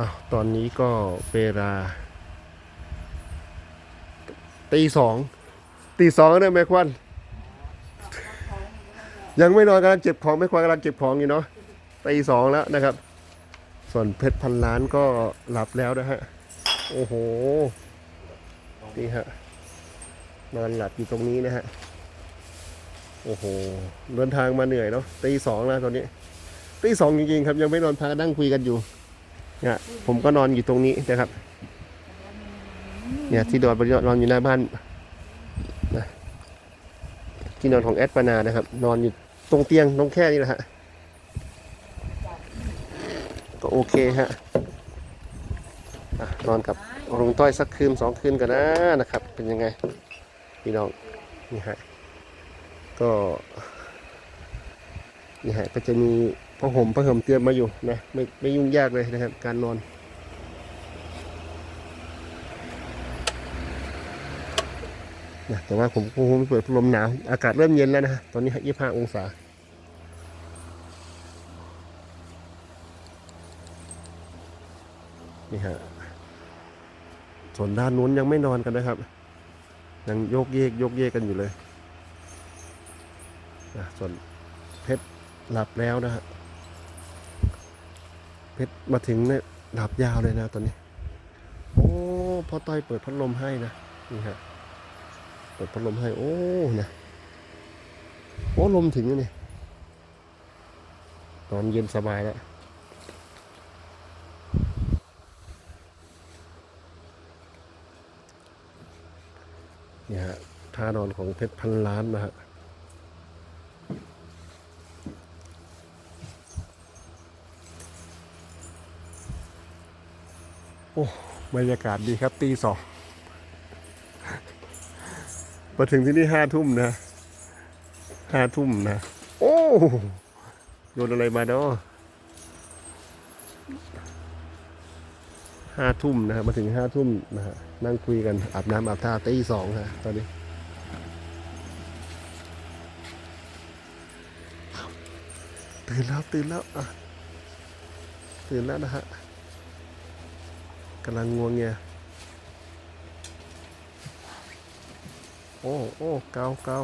อ้าวตอนนี้ก็เวลาตีสองตีสองแล้วเนี่ยแม่ควันยังไม่นอนกำลังเก็บของแม่ควันกำลังเก็บของอยู่เนาะตีสองแล้วนะครับ ส่วนเพชรพันล้านก็หลับแล้วนะฮะโอ้โหนี่ฮะนอนหลับอยู่ตรงนี้นะฮะโอ้โหเดินทางมาเหนื่อยเนาะตีสองแล้วตอนนี้ตีสองจริงๆครับยังไม่นอนพักนั่งคุยกันอยู่ เนี่ยผมก็นอนอยู่ตรงนี้นะครับ เนี่ยที่นอนนอนอยู่หน้าบ้านนะที่นอนของแอดปานานะครับ นอนอยู่ตรงเตียงตรงแค่นี้แหละฮะก็โอเคฮะอะนอนกับลุงต้อยสักคืนสองคืนกันนะนะครับ เป็นยังไงพี่น้องนี่ฮะก็นี่ฮะก็จะมี ผ้าห่มผ้าห่มเตรียมมาอยู่นะไม่ไม่ยุ่งยากเลยนะครับ การนอน นะแต่ว่าผมคงไม่เปิดพัดลมหนาว อากาศเริ่มเย็นแล้วนะ ตอนนี้ยี่ห้าองศานี่ฮะส่วนด้านนู้นยังไม่นอนกันนะครับ ยังโยกเยกโยกเยกกันอยู่เลยนะส่วนเพชรหลับแล้วนะฮะ เพชรมาถึงเนี่ยหลับยาวเลยนะตอนนี้ โอ้พ่อต้อยเปิดพัดลมให้นะนี่ฮะเปิดพัดลมให้โอ้นะโอ้ลมถึงแล้วนี่ตอนเย็นสบายแล้วนี่ฮะท่านอนของเพชรพันล้านนะฮะ โอ้บรรยากาศดีครับตีสองมาถึงที่นี่ห้าทุ่มนะห้าทุ่มนะ โอ้โดนอะไรมาเนาะห้าทุ่มนะฮะมาถึงห้าทุ่มนะฮะนั่งคุยกันอาบน้ำอาบท่าตีสองฮะตอนนี้ตื่นแล้วตื่นแล้วอะตื่นแล้วนะฮะำลังงวงเงียโอ้โอ้เกาเกา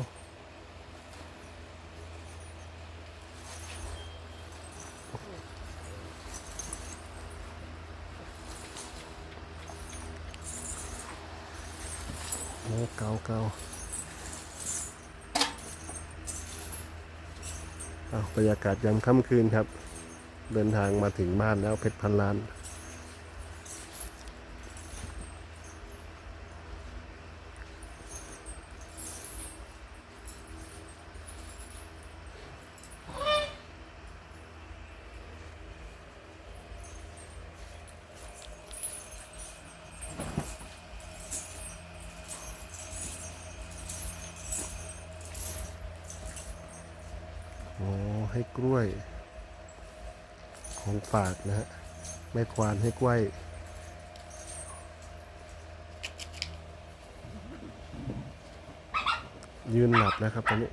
โอ้เกาเกาเอาบรรยากาศยามค่ำคืนครับ เดินทางมาถึงบ้านแล้วเพชรพันล้าน อ๋อให้กล้วย ของฝากนะฮะแม่ควานให้กล้วยยืนหลับนะครับตอนนี้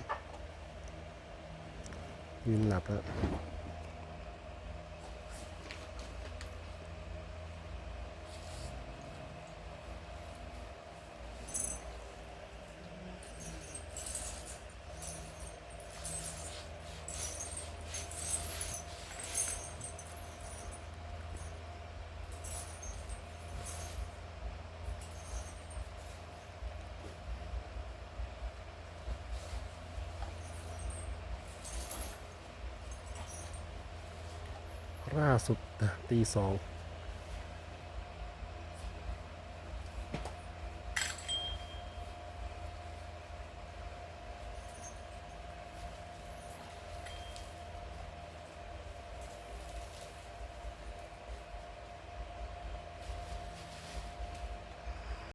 ยืนหลับแล้ว ล่าสุดนะตีสอง